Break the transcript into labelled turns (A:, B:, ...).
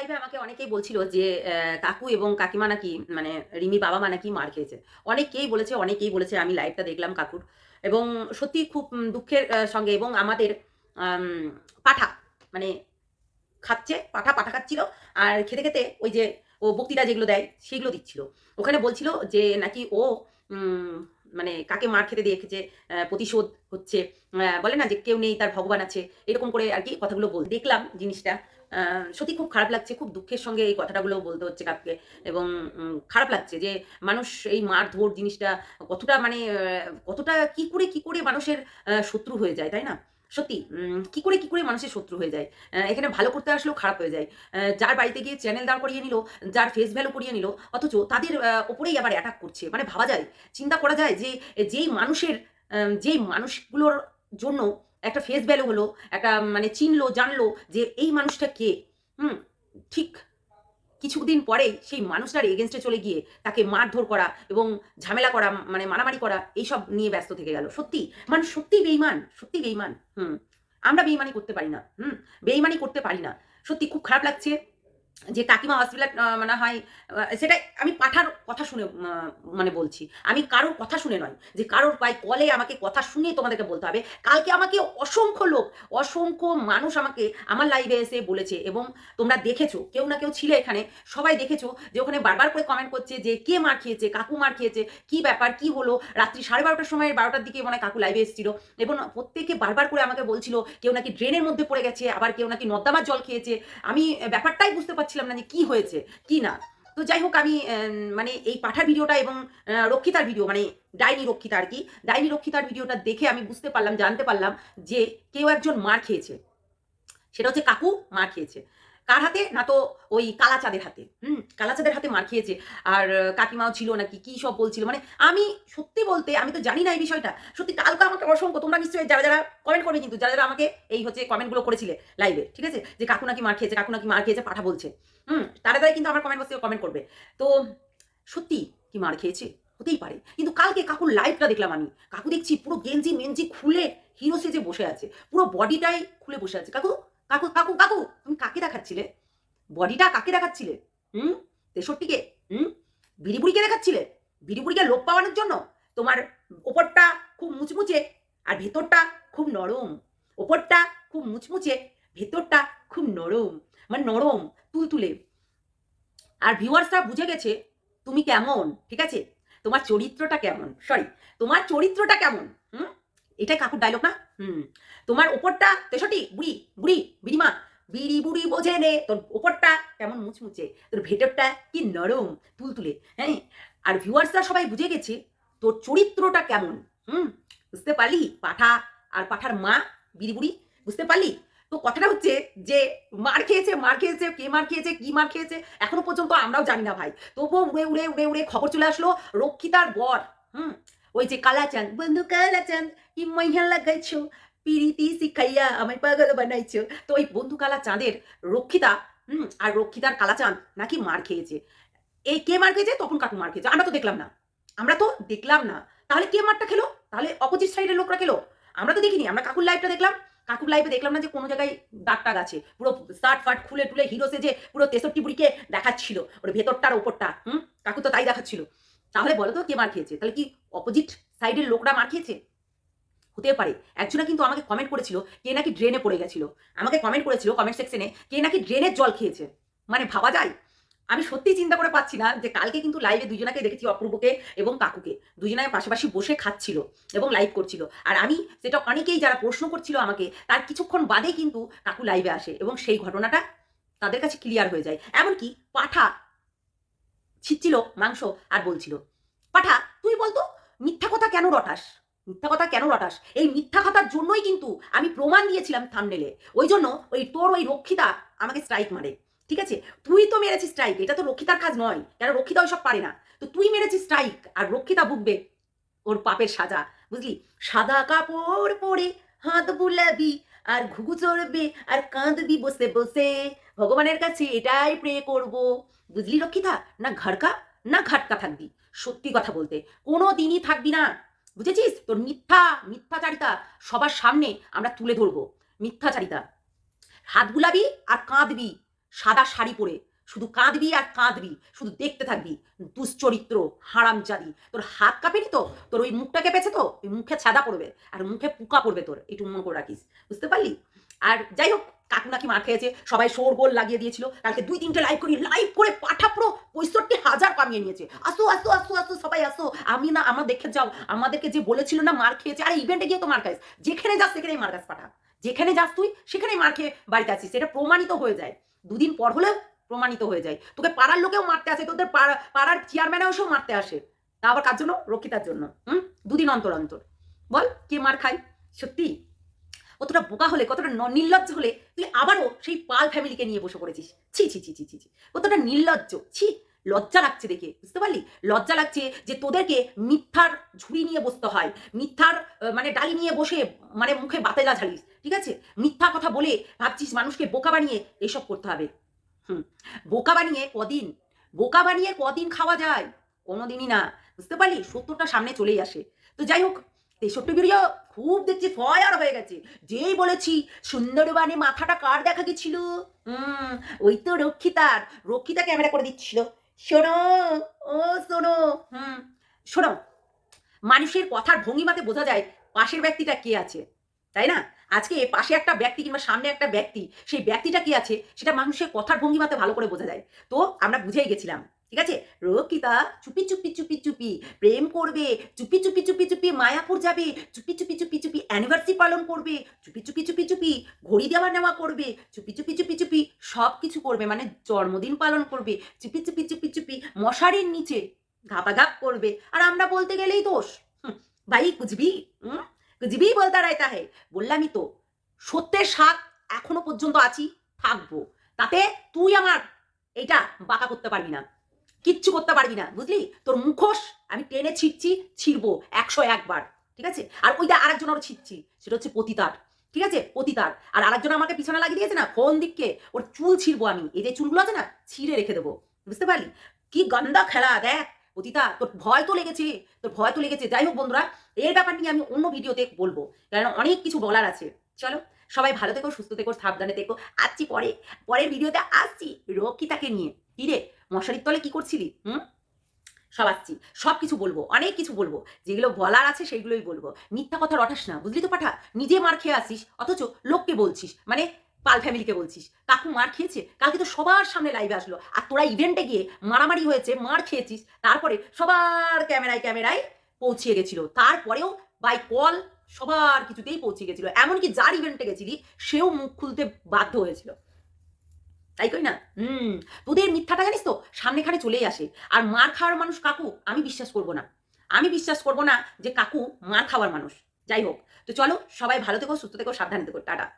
A: লাইভে আমাকে অনেকেই বলছিল যে কাকু এবং কাকিমা নাকি মানে রিমি বাবা মা নাকি মার খেয়েছে। অনেকেই বলেছে অনেকেই বলেছে আমি লাইভটা দেখলাম কাকুর। এবং সত্যি খুব দুঃখের সঙ্গে এবং আমাদের পাঠা মানে খাচ্ছে পাঠা পাঠা খাচ্ছিল। আর খেতে খেতে ওই যে ও বক্তৃতা যেগুলো দেয় সেগুলো দিচ্ছিল। ওখানে বলছিল যে নাকি ও মানে কাকে মার খেতে আহ, প্রতিশোধ হচ্ছে। বলে না যে কেউ নেই তার ভগবান আছে এরকম করে আর কি কথাগুলো বল দেখলাম জিনিসটা। সত্যি খুব খারাপ লাগছে, খুব দুঃখের সঙ্গে এই কথাটাগুলো বলতে হচ্ছে কাকুকে। এবং খারাপ লাগছে যে মানুষ এই মার ধর জিনিসটা কতটা মানে কতটা কি করে কি করে মানুষের শত্রু হয়ে যায়, তাই না? সত্যি কি করে কি করে মানুষের শত্রু হয়ে যায়? এখানে ভালো করতে আসলেও খারাপ হয়ে যায়। যার বাড়িতে গিয়ে চ্যানেল দাঁড় করিয়ে নিল, যার ফেস ভ্যালু করিয়ে নিল, অথচ তাদের ওপরেই আবার অ্যাটাক করছে। মানে ভাবা যায়, চিন্তা করা যায় যে, যেই মানুষের যেই মানুষগুলোর জন্য একটা ফেস ভ্যালু হলো, একটা মানে চিনলো, জানলো যে এই মানুষটা কে? হুম, ঠিক কিছুদিন পরেই সেই মানুষটার এগেনস্টে চলে গিয়ে তাকে মারধর করা এবং ঝামেলা করা মানে মারামারি করা, এইসব নিয়ে ব্যস্ত থেকে গেল। সত্যি মানে সত্যি বেইমান সত্যি বেইমান হুম, আমরা বেইমানি করতে পারি না। হুম বেইমানি করতে পারি না। সত্যি খুব খারাপ লাগছে। যে কাকিমা হসপিটাল মানে হয় সেটা আমি পাঠার কথা শুনে মানে বলছি। আমি কারোর কথা শুনে নয়, যে কারোর পাই কলে আমাকে কথা শুনে তোমাদেরকে বলতে হবে। কালকে আমাকে অসংখ্য লোক, অসংখ্য মানুষ আমাকে আমার লাইভে এসে বলেছে এবং তোমরা দেখেছ, কেউ না কেউ ছিলে এখানে, সবাই দেখেছ যে ওখানে বারবার করে কমেন্ট করছে যে কে মার খেয়েছে, কাকু মার খেয়েছে, কি ব্যাপার, কি হলো? রাত্রি সাড়ে বারোটার সময় বারোটার দিকে মনে কাকু লাইভে এসেছিল এবং প্রত্যেকে বারবার করে আমাকে বলছিল, কেউ নাকি ড্রেনের মধ্যে পড়ে গেছে, আবার কেউ নাকি নর্দামার জল খেয়েছে। আমি ব্যাপারটাই বুঝতে পারছিলাম না যে কি হয়েছে, কি না। তো যাই হোক, আমি মানে এই পাঠার ভিডিওটা এবং রক্ষিতার ভিডিও মানে ডাইনি রক্ষিতা আর কি, ডাইনি রক্ষিতার ভিডিওটা দেখে আমি বুঝতে পারলাম, জানতে পারলাম যে কেউ একজন মার খেয়েছে। সেটা হচ্ছে কাকু মার খেয়েছে। কার হাতে? না তো ওই কালাচাঁদের হাতে। হুম, কালাচাঁদের হাতে মার খেয়েছে। আর কাকিমাও ছিল নাকি? কি সব বলছিল? মানে আমি সত্যি বলতে, আমি তো জানি না এই বিষয়টা। সত্যি কালকে আমাকে অসংখ্য, তোমরা নিশ্চয়ই যারা যারা কমেন্ট করবে কিন্তু, যারা যারা আমাকে এই হচ্ছে কমেন্টগুলো করেছিলে লাইভে ঠিক আছে? যে কাকু নাকি মার খেয়েছে, কাকু নাকি মার খেয়েছে, পাঠা বলছে। হুম, তারা তারা কিন্তু আমার কমেন্ট বক্সে কমেন্ট করবে। তো সত্যি কি মার খেয়েছে? হতেই পারে। কিন্তু কালকে কাকুর লাইভটা দেখলাম আমি। কাকু দেখছি পুরো গেঞ্জি মেঞ্জি খুলে হিরো সেজে বসে আছে। পুরো বডিটাই খুলে বসে আছে। কাকু কাকু কাকু কাকু, তুমি কাকে দেখাচ্ছিলে? বডিটা কাকে দেখাচ্ছিলে? হুম? তেষট্টিকে? হুম? বিড়ি বুড়িকে দেখাচ্ছিলে? বিড়ি বুড়িকে লোপ পাওয়ানোর জন্য? তোমার ওপরটা খুব মুচমুচে আর ভেতরটা খুব নরম। ওপরটা খুব মুচমুচে, ভেতরটা খুব নরম মানে নরম, তুলতুলে। আর ভিউয়ার্সরা বুঝে গেছে তুমি কেমন, ঠিক আছে? তোমার চরিত্রটা কেমন? সরি তোমার চরিত্রটা কেমন? হুম? এটাই কাকুর ডায়লগ না? হুম। তোমার ওপরটা, তেষট্টি, বুড়ি বুড়ি, বিড়িমা, বিড়ি, বুড়ি বোঝে নে। তোর ওপরটা কেমন মুচমুচে, তোর ভেতরটা কি নরম, তুলতুলে হ্যাঁ আর ভিউয়ার্সরা সবাই বুঝে গেছে তোর চরিত্রটা কেমন, হুম? বুঝতে পারলি? পাঠা আর পাঠার মা, বিড়ি, বুড়ি, বুঝতে পারলি? তো কথাটা হচ্ছে যে, মার খেয়েছে মার খেয়েছে, কে মার খেয়েছে, কি মার খেয়েছে, এখনও পর্যন্ত আমরাও জানি না ভাই। তবুও উড়ে উড়ে উড়ে উড়ে খবর চলে আসলো রক্ষিতার বর, হুম? ওই যে কালাচাঁদ বন্ধু কালাচাঁদ কি মাইয়া লাগাইছো পিরিতি শিখাইয়া আমায় পাগল বানাইছো তো ওই বন্ধু কালা চাঁদের রক্ষিতা হুম আর রক্ষিতার কালাচাঁদ নাকি মার খেয়েছে এই কে মার খেয়েছে তখন কাকু মার খেয়েছে আমরা তো দেখলাম না আমরা তো দেখলাম না তাহলে কে মারটা খেলো তাহলে অপোজিট সাইডের লোকরা খেলো আমরা তো দেখিনি আমরা কাকুর লাইভটা দেখলাম কাকুর লাইভে দেখলাম না যে কোনো জায়গায় দাগ টাগ আছে পুরো শার্ট ফাট খুলে টুলে হিরো সেজে পুরো তেষট্টি বুড়িকে দেখাচ্ছিল ওর ভেতরটার ওপরটা হুম কাকু তো তাই দেখাচ্ছিল তাহলে বলো তো কে মার খেয়েছে? তাহলে কি অপোজিট সাইডের লোকরা মার খেয়েছে? হতে পারে। একজনা কিন্তু আমাকে কমেন্ট করেছিল কে নাকি ড্রেনে পড়ে গেছিল। আমাকে কমেন্ট করেছিল কমেন্ট সেকশনে কে নাকি ড্রেনের জল খেয়েছে। মানে ভাবা যায়? আমি সত্যি চিন্তা করে পাচ্ছি না যে কালকে কিন্তু লাইভে দুজনাকে দেখেছি, অপূর্বকে এবং কাকুকে। দুজনায় পাশাপাশি বসে খাচ্ছিল এবং লাইভ করছিল। আর আমি সেটা অনেকেই যারা প্রশ্ন করছিল আমাকে, তার কিছুক্ষণ বাদে কিন্তু কাকু লাইভে আসে এবং সেই ঘটনাটা তাদের কাছে ক্লিয়ার হয়ে যায়। এমনকি পাঠা ছিচ্ছিল মাংস আর বলছিল, পাঠা, তুই বলতো, মিথ্যা কথা কেন রটাস? মিথ্যা কথা কেন রটাস? এই মিথ্যা কথার জন্যই কিন্তু আমি প্রমাণ দিয়েছিলাম থামনেলে ওই জন্য ওই তোর ওই রক্ষিতা আমাকে স্ট্রাইক মারে। ঠিক আছে? তুই তো মেরেছিস স্ট্রাইক এটা তো রক্ষিতার কাজ নয়। কেন রক্ষিতা ওইসব পারে না। তো তুই মেরেছিস স্ট্রাইক আর রক্ষিতা ভুগবে ওর পাপের সাজা, বুঝলি? সাদা কাপড় পরে হাত বুলাবি আর ঘুঘু চড়বে, আর কাঁদবি বসে বসে। ভগবানের কাছে এটাই প্রে করব। বুঝলি রক্ষিতা? না ঘাড়কা, না ঘাটকা থাকবি। সত্যি কথা বলতে কোনো দিনই থাকবি না। বুঝেছিস? তোর মিথ্যা, মিথ্যাচারিতা সবার সামনে আমরা তুলে ধরবো। মিথ্যাচারিতা। হাত বুলাবি আর কাঁদবি, সাদা শাড়ি পরে। শুধু কাঁদবি আর কাঁদবি, শুধু দেখতে থাকবি। দুশ্চরিত্র, হারামজাদি। তোর হাত কাঁপেনি তো? তোর ওই মুখটা কেঁপেছে তো? ওই মুখে ছাদা পড়বে, আর মুখে পোকা পড়বে তোর, একটু মনে করে রাখিস। বুঝতে পারলি? আর যাই হোক, কাকু নাকি মার খেয়েছে, সবাই শোর গোল লাগিয়ে দিয়েছিল। কালকে দুই তিনটে লাইভ করি লাইভ করে পাঠা পুরো পঁয়ষট্টি হাজার কামিয়ে নিয়েছে। আসো আসো আসো আসো, সবাই আসো। আমি না, আমার দেখে যাও, আমাদেরকে যে বলেছিল না মার খেয়েছে, আর ইভেন্টে গিয়ে তো মার খাইস। যেখানে যাস, সেখানেই মার খাস, পাঠা। যেখানে যাস তুই, সেখানেই মার খেয়ে বাড়িতে আসিস। সেটা প্রমাণিত হয়ে যায়। দুদিন পর হলেও প্রমাণিত হয়ে যায়। তোকে পাড়ার লোকেও মারতে আসে, তোদের পাড়া, পাড়ার চেয়ারম্যানেও সেও মারতে আসে। তা আবার কার জন্য? রক্ষিতার জন্য। হুম? দুদিন অন্তর অন্তর। বল, কে মার খায়? সত্যি? কতটা বোকা হলে, কতটা নির্লজ্জ হলে তুই আবারও সেই পাল ফ্যামিলিকে নিয়ে বসে পড়েছিস। ছি ছি ছি ছি ছি ছি। কতটা নির্লজ্জ। ছি, লজ্জা লাগছে দেখে, বুঝতে পারলি? লজ্জা লাগছে যে তোদেরকে মিথ্যার ঝুড়ি নিয়ে বসতে হয়, মিথ্যার মানে ডালি নিয়ে বসে মানে মুখে বাতেলা ঝালিস, ঠিক আছে? মিথ্যা কথা বলে ভাবছিস মানুষকে বোকা বানিয়ে এইসব করতে হবে। হুম, বোকা বানিয়ে কদিন, বোকা বানিয়ে কদিন খাওয়া যায়? কোনোদিনই না, বুঝতে পারলি? সত্তরটা সামনে চলেই আসে। তো যাই হোক তেষট্টি ভিডিও খুব দেখছি ফয়ার হয়ে গেছে। যেই বলেছি সুন্দরবানে মাথাটা কার দেখা গেছিল? হুম, ওই তো রক্ষিতার। রক্ষিতা ক্যামেরা করে দিচ্ছিল। শোনো, ও শোনো, হুম, শোনো। মানুষের কথার ভঙ্গিমাতে বোঝা যায় পাশের ব্যক্তিটা কে আছে, তাই না? আজকে পাশে একটা ব্যক্তি কিংবা সামনে একটা ব্যক্তি, সেই ব্যক্তিটা কি আছে, সেটা মানুষের কথার ভঙ্গিমাতে ভালো করে বোঝা যায়। তো আমরা বুঝেই গেছিলাম। ঠিক আছে রক্ষিতা চুপি চুপি চুপি চুপি প্রেম করবে চুপি চুপি চুপি চুপি মায়াপুর যাবে চুপি চুপি চুপি চুপি অ্যানিভার্সারি পালন করবে চুপি চুপি চুপি চুপি ঘড়ি দেওয়া নেওয়া করবে চুপি চুপি চুপি চুপি সব কিছু করবে মানে জন্মদিন পালন করবে চুপি চুপি চুপি চুপি মশারির নিচে ঘাপাঘাপ করবে আর আমরা বলতে গেলেই দোষ ভাই কুচবি হুম কুচবি বলতে রায়তা হে বললামই তো সত্যের স্বাদ এখনও পর্যন্ত আছি থাকব তাতে তুই আমার এটা বাঁকা করতে পারবি না কিচ্ছু করতে পারবি না, বুঝলি? তোর মুখোশ আমি টেনে ছিটছি, ছিড়বো একশো একবার, ঠিক আছে? আর ওইটা আরেকজন আরও ছিটছি, সেটা হচ্ছে পতিতার, ঠিক আছে? পতিতার। আর আরেকজন আমাকে পিছনে লাগিয়ে দিয়েছে না কোন দিককে, ওর চুল ছিড়বো আমি, এই যে চুলগুলো আছে না, ছিঁড়ে রেখে দেবো, বুঝতে পারলি? কি গন্দা খেলা, দেখ, পতিতা, তোর ভয় তো লেগেছে, তোর ভয় তো লেগেছে। যাই হোক বন্ধুরা, এর ব্যাপার নিয়ে আমি অন্য ভিডিওতে বলব কারণ অনেক কিছু বলার আছে। চলো, সবাই ভালো থেকো, সুস্থ থেকো, সাবধানে থেকো। আসছি পরে, পরের ভিডিওতে আসছি, রক্ষিতাকে নিয়ে। রে? মশারির তলে কি করছিলি? হুম? সব আসছি। সব কিছু বলব, অনেক কিছু বলব। যেগুলো বলার আছে সেইগুলোই বলব। মিথ্যা কথা রটাস না, বুঝলি তো পাঠা? নিজে মার খেয়ে আসিস, অথচ লোককে বলছিস মানে পাল ফ্যামিলিকে বলছিস। কাকু মার খেয়েছে? কালকে তো সবার সামনে লাইভে আসলো। আর তোরা ইভেন্টে গিয়ে মারামারি হয়েছে, মার খেয়েছিস। তারপরে সবার ক্যামেরায় ক্যামেরায় পৌঁছিয়ে গেছিল। তারপরেও বাই কল সবার কিছুতেই পৌঁছে গেছিল। এমনকি যার ইভেন্টে গেছিলি, সেও মুখ খুলতে বাধ্য হয়েছিল। তাই কই না? হুম, তোদের মিথ্যাটা জানিস তো? সামনে খানে চলেই আসে। আর মার খাওয়ার মানুষ কাকু, আমি বিশ্বাস করব না। আমি বিশ্বাস করব না যে কাকু মার খাওয়ার মানুষ। যাই হোক, তো চলো সবাই ভালো থেকো, সুস্থ থেকো, সাবধানে থেকো। টাটা।